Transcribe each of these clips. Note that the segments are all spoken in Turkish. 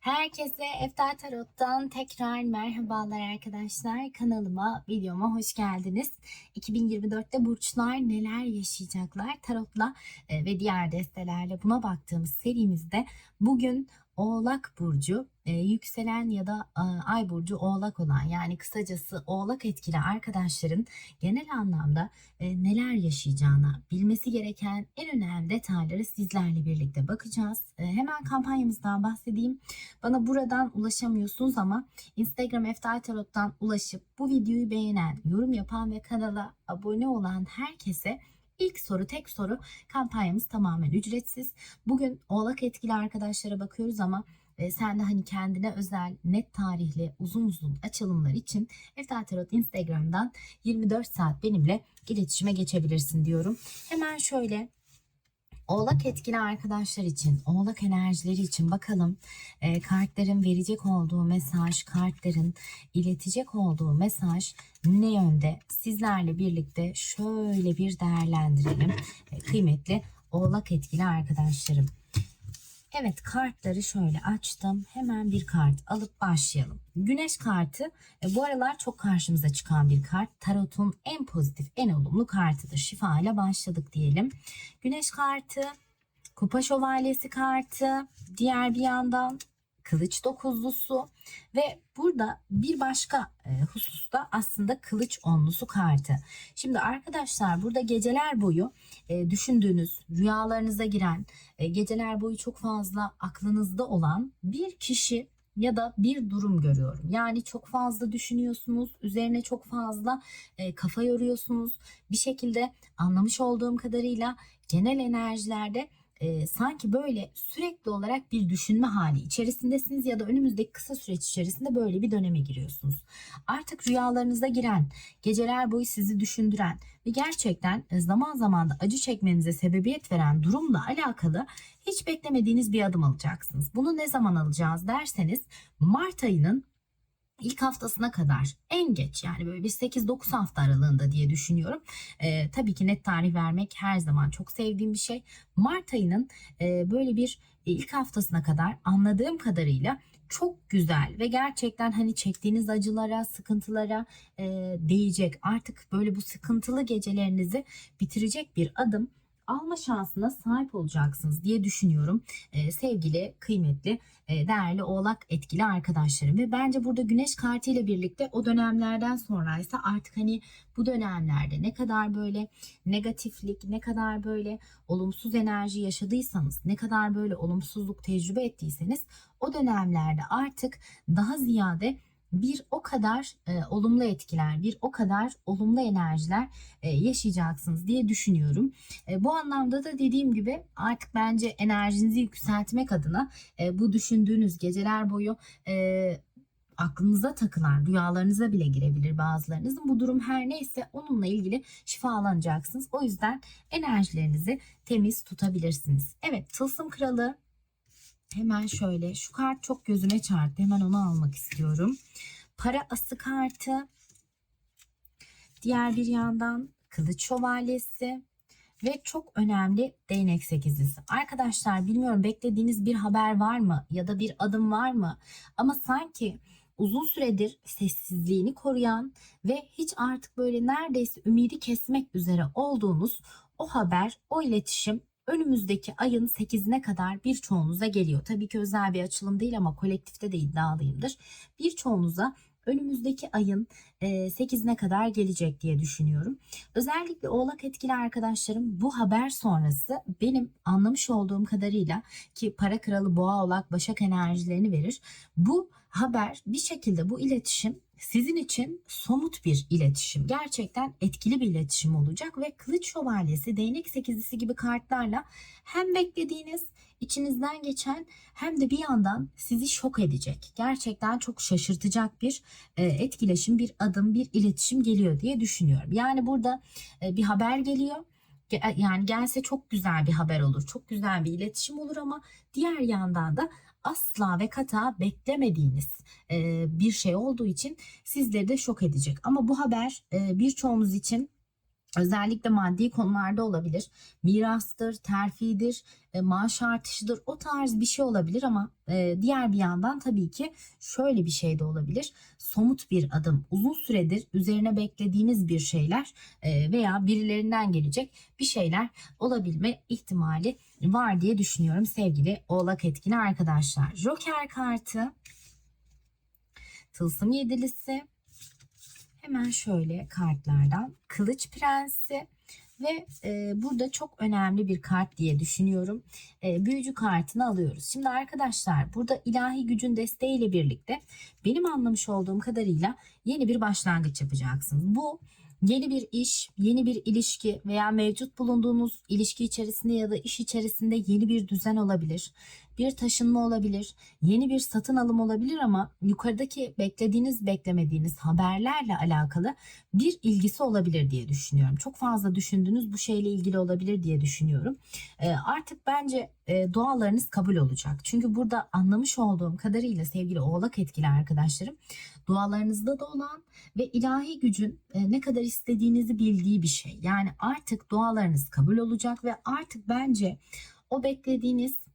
Herkese Eftar Tarot'tan tekrar merhabalar arkadaşlar. Kanalıma, videoma hoş geldiniz. 2024'te burçlar neler yaşayacaklar? Tarot'la e, ve diğer destelerle buna baktığımız serimizde bugün Oğlak Burcu, e, yükselen ya da e, Ay Burcu Oğlak olan yani kısacası Oğlak etkili arkadaşların genel anlamda e, neler yaşayacağına bilmesi gereken en önemli detayları sizlerle birlikte bakacağız. E, hemen kampanyamızdan bahsedeyim. Bana buradan ulaşamıyorsunuz ama Instagram Eftal Tarot'tan ulaşıp bu videoyu beğenen, yorum yapan ve kanala abone olan herkese ilk soru tek soru kampanyamız tamamen ücretsiz. Bugün oğlak etkili arkadaşlara bakıyoruz ama e, sen de hani kendine özel net tarihli uzun uzun açılımlar için Eftal Tarot Instagram'dan 24 saat benimle iletişime geçebilirsin diyorum. Hemen şöyle Oğlak etkili arkadaşlar için, oğlak enerjileri için bakalım e, kartların verecek olduğu mesaj, kartların iletecek olduğu mesaj ne yönde? Sizlerle birlikte şöyle bir değerlendirelim e, kıymetli oğlak etkili arkadaşlarım. Evet kartları şöyle açtım. Hemen bir kart alıp başlayalım. Güneş kartı e, bu aralar çok karşımıza çıkan bir kart. Tarot'un en pozitif, en olumlu kartıdır. Şifa ile başladık diyelim. Güneş kartı, kupa şövalyesi kartı, diğer bir yandan kılıç dokuzlusu ve burada bir başka e, hususta aslında kılıç onlusu kartı. Şimdi arkadaşlar burada geceler boyu e, düşündüğünüz, rüyalarınıza giren, e, geceler boyu çok fazla aklınızda olan bir kişi ya da bir durum görüyorum. Yani çok fazla düşünüyorsunuz, üzerine çok fazla e, kafa yoruyorsunuz. Bir şekilde anlamış olduğum kadarıyla genel enerjilerde e, sanki böyle sürekli olarak bir düşünme hali içerisindesiniz ya da önümüzdeki kısa süreç içerisinde böyle bir döneme giriyorsunuz. Artık rüyalarınıza giren, geceler boyu sizi düşündüren ve gerçekten zaman zaman da acı çekmenize sebebiyet veren durumla alakalı hiç beklemediğiniz bir adım alacaksınız. Bunu ne zaman alacağız derseniz Mart ayının ilk haftasına kadar en geç yani böyle bir 8-9 hafta aralığında diye düşünüyorum. Ee, tabii ki net tarih vermek her zaman çok sevdiğim bir şey. Mart ayının e, böyle bir ilk haftasına kadar anladığım kadarıyla çok güzel ve gerçekten hani çektiğiniz acılara, sıkıntılara e, değecek. Artık böyle bu sıkıntılı gecelerinizi bitirecek bir adım alma şansına sahip olacaksınız diye düşünüyorum. Ee, sevgili kıymetli e, değerli oğlak etkili arkadaşlarım. Ve bence burada güneş kartı ile birlikte o dönemlerden sonraysa artık hani bu dönemlerde ne kadar böyle negatiflik ne kadar böyle olumsuz enerji yaşadıysanız ne kadar böyle olumsuzluk tecrübe ettiyseniz o dönemlerde artık daha ziyade bir o kadar e, olumlu etkiler, bir o kadar olumlu enerjiler e, yaşayacaksınız diye düşünüyorum. E, bu anlamda da dediğim gibi artık bence enerjinizi yükseltmek adına e, bu düşündüğünüz geceler boyu e, aklınıza takılan rüyalarınıza bile girebilir bazılarınızın. Bu durum her neyse onunla ilgili şifalanacaksınız. O yüzden enerjilerinizi temiz tutabilirsiniz. Evet Tılsım Kralı Hemen şöyle şu kart çok gözüme çarptı. Hemen onu almak istiyorum. Para ası kartı. Diğer bir yandan kılıç şövalyesi ve çok önemli değnek sekizlisi. Arkadaşlar bilmiyorum beklediğiniz bir haber var mı ya da bir adım var mı? Ama sanki uzun süredir sessizliğini koruyan ve hiç artık böyle neredeyse ümidi kesmek üzere olduğunuz o haber, o iletişim önümüzdeki ayın 8'ine kadar birçoğunuza geliyor. Tabii ki özel bir açılım değil ama kolektifte de iddialıyımdır. Birçoğunuza önümüzdeki ayın 8'ine kadar gelecek diye düşünüyorum. Özellikle oğlak etkili arkadaşlarım bu haber sonrası benim anlamış olduğum kadarıyla ki para kralı boğa oğlak başak enerjilerini verir. Bu haber bir şekilde bu iletişim sizin için somut bir iletişim. Gerçekten etkili bir iletişim olacak ve kılıç şövalyesi, değnek sekizlisi gibi kartlarla hem beklediğiniz, içinizden geçen hem de bir yandan sizi şok edecek. Gerçekten çok şaşırtacak bir e, etkileşim, bir adım, bir iletişim geliyor diye düşünüyorum. Yani burada e, bir haber geliyor yani gelse çok güzel bir haber olur. Çok güzel bir iletişim olur ama diğer yandan da asla ve kata beklemediğiniz e, bir şey olduğu için sizleri de şok edecek. Ama bu haber e, birçoğumuz için Özellikle maddi konularda olabilir. Mirastır, terfidir, e, maaş artışıdır o tarz bir şey olabilir ama e, diğer bir yandan tabii ki şöyle bir şey de olabilir. Somut bir adım, uzun süredir üzerine beklediğiniz bir şeyler e, veya birilerinden gelecek bir şeyler olabilme ihtimali var diye düşünüyorum sevgili Oğlak etkili arkadaşlar. Joker kartı, Tılsım yedilisi, Hemen şöyle kartlardan Kılıç Prensi ve e, burada çok önemli bir kart diye düşünüyorum. E, büyücü kartını alıyoruz. Şimdi arkadaşlar burada ilahi gücün desteğiyle birlikte benim anlamış olduğum kadarıyla yeni bir başlangıç yapacaksınız. Bu yeni bir iş, yeni bir ilişki veya mevcut bulunduğunuz ilişki içerisinde ya da iş içerisinde yeni bir düzen olabilir. Bir taşınma olabilir, yeni bir satın alım olabilir ama yukarıdaki beklediğiniz, beklemediğiniz haberlerle alakalı bir ilgisi olabilir diye düşünüyorum. Çok fazla düşündüğünüz bu şeyle ilgili olabilir diye düşünüyorum. E, artık bence e, dualarınız kabul olacak. Çünkü burada anlamış olduğum kadarıyla sevgili oğlak etkili arkadaşlarım dualarınızda da olan ve ilahi gücün e, ne kadar istediğinizi bildiği bir şey. Yani artık dualarınız kabul olacak ve artık bence o beklediğiniz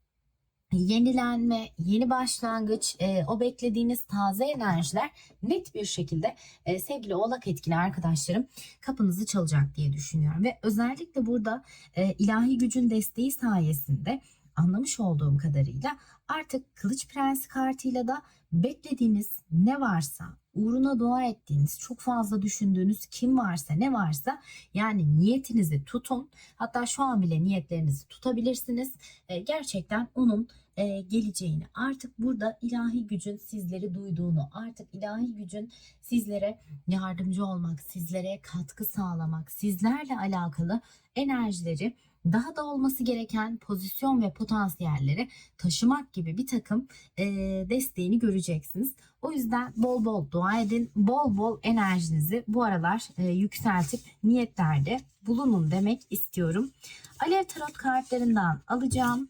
yenilenme, yeni başlangıç, e, o beklediğiniz taze enerjiler net bir şekilde e, sevgili oğlak etkili arkadaşlarım kapınızı çalacak diye düşünüyorum. Ve özellikle burada e, ilahi gücün desteği sayesinde anlamış olduğum kadarıyla artık Kılıç Prensi kartıyla da beklediğiniz ne varsa, uğruna dua ettiğiniz, çok fazla düşündüğünüz kim varsa, ne varsa yani niyetinizi tutun. Hatta şu an bile niyetlerinizi tutabilirsiniz. E, gerçekten onun e, geleceğini, artık burada ilahi gücün sizleri duyduğunu, artık ilahi gücün sizlere yardımcı olmak, sizlere katkı sağlamak, sizlerle alakalı enerjileri daha da olması gereken pozisyon ve potansiyelleri taşımak gibi bir takım e, desteğini göreceksiniz. O yüzden bol bol dua edin, bol bol enerjinizi bu aralar e, yükseltip niyetlerde bulunun demek istiyorum. Alev Tarot kartlarından alacağım.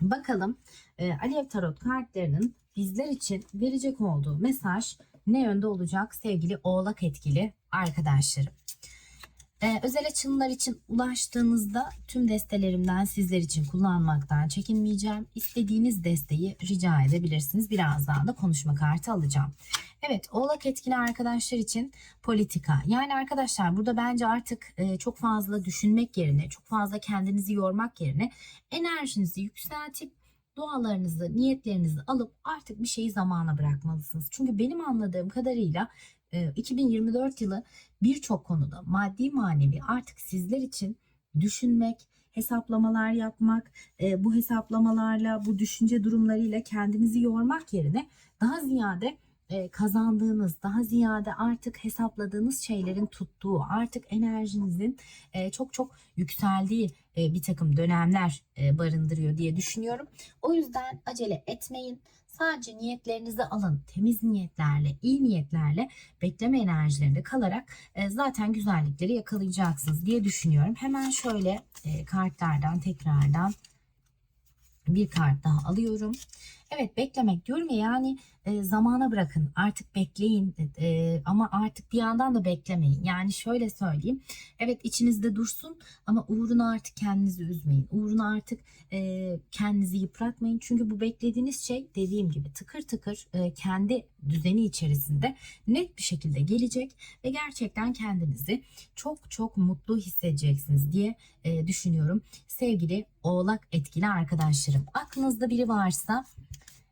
Bakalım e, Alev Tarot kartlarının bizler için verecek olduğu mesaj ne yönde olacak sevgili oğlak etkili arkadaşlarım. Ee, özel açılımlar için ulaştığınızda tüm destelerimden sizler için kullanmaktan çekinmeyeceğim. İstediğiniz desteği rica edebilirsiniz. Birazdan da konuşma kartı alacağım. Evet oğlak etkili arkadaşlar için politika. Yani arkadaşlar burada bence artık e, çok fazla düşünmek yerine, çok fazla kendinizi yormak yerine enerjinizi yükseltip dualarınızı, niyetlerinizi alıp artık bir şeyi zamana bırakmalısınız. Çünkü benim anladığım kadarıyla 2024 yılı birçok konuda maddi manevi artık sizler için düşünmek, hesaplamalar yapmak, e, bu hesaplamalarla, bu düşünce durumlarıyla kendinizi yormak yerine daha ziyade kazandığınız, daha ziyade artık hesapladığınız şeylerin tuttuğu, artık enerjinizin çok çok yükseldiği bir takım dönemler barındırıyor diye düşünüyorum. O yüzden acele etmeyin. Sadece niyetlerinizi alın. Temiz niyetlerle, iyi niyetlerle bekleme enerjilerinde kalarak zaten güzellikleri yakalayacaksınız diye düşünüyorum. Hemen şöyle kartlardan tekrardan bir kart daha alıyorum. Evet beklemek diyorum ya yani e, zamana bırakın artık bekleyin e, ama artık bir yandan da beklemeyin. Yani şöyle söyleyeyim evet içinizde dursun ama uğruna artık kendinizi üzmeyin. Uğruna artık e, kendinizi yıpratmayın. Çünkü bu beklediğiniz şey dediğim gibi tıkır tıkır e, kendi düzeni içerisinde net bir şekilde gelecek ve gerçekten kendinizi çok çok mutlu hissedeceksiniz diye e, düşünüyorum. Sevgili oğlak etkili arkadaşlarım aklınızda biri varsa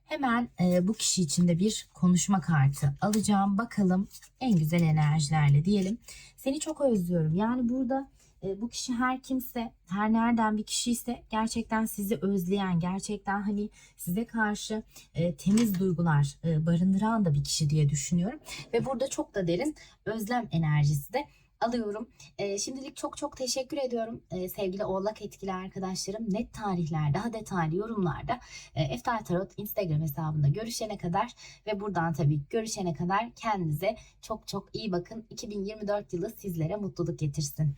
Hemen e, bu kişi için de bir konuşma kartı alacağım. Bakalım en güzel enerjilerle diyelim. Seni çok özlüyorum. Yani burada e, bu kişi her kimse, her nereden bir kişi ise gerçekten sizi özleyen, gerçekten hani size karşı e, temiz duygular e, barındıran da bir kişi diye düşünüyorum. Ve burada çok da derin özlem enerjisi de alıyorum. E, şimdilik çok çok teşekkür ediyorum e, sevgili Oğlak etkili arkadaşlarım. Net tarihler, daha detaylı yorumlarda e, Eftal Tarot Instagram hesabında görüşene kadar ve buradan tabii görüşene kadar kendinize çok çok iyi bakın. 2024 yılı sizlere mutluluk getirsin.